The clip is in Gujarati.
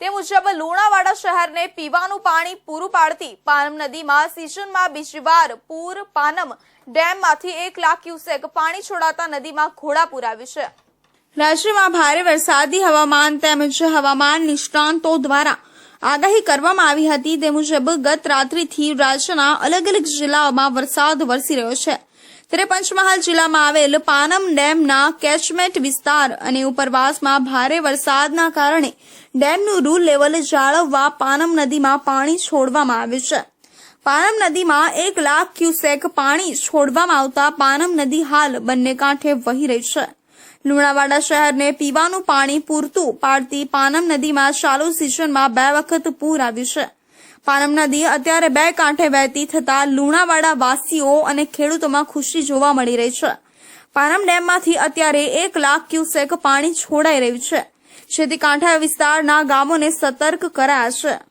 તે મુજબ લુણાવાડા શહેરને પીવાનું પાણી પૂરું પાડતી પાનમ નદીમાં સિઝનમાં બીજી વાર પૂર પાનમ ડેમમાંથી એક લાખ ક્યુસેક પાણી છોડાતા નદીમાં ઘોડાપૂર આવ્યું છે. રાજ્યમાં ભારે વરસાદી હવામાન તેમજ હવામાન નિષ્ણાંતો દ્વારા આગાહી કરવામાં આવી હતી. તે મુજબ ગત રાત્રિથી રાજ્યના અલગ અલગ જિલ્લાઓમાં વરસાદ વરસી રહ્યો છે. ત્યારે પંચમહાલ જિલ્લામાં આવેલ પાનમ ડેમના કેચમેન્ટ વિસ્તાર અને ઉપરવાસમાં ભારે વરસાદના કારણે ડેમનું રૂલ લેવલ જાળવવા પાનમ નદીમાં પાણી છોડવામાં આવ્યું છે. પાનમ નદીમાં એક લાખ ક્યુસેક પાણી છોડવામાં આવતા પાનમ નદી હાલ બંને કાંઠે વહી રહી છે. લુણાવાડા શહેરને પીવાનું પાણી પૂરતું પાડતી પાનમ નદીમાં ચાલુ સિઝનમાં બે વખત પૂર આવ્યું છે. પાનમ નદી અત્યારે બે કાંઠે વહેતી થતા લુણાવાડા વાસીઓ અને ખેડૂતોમાં ખુશી જોવા મળી રહી છે. પાનમ ડેમમાંથી અત્યારે એક લાખ ક્યુસેક પાણી છોડાઈ રહ્યું છે. જેથી કાંઠા વિસ્તારના ગામોને સતર્ક કરાયા છે.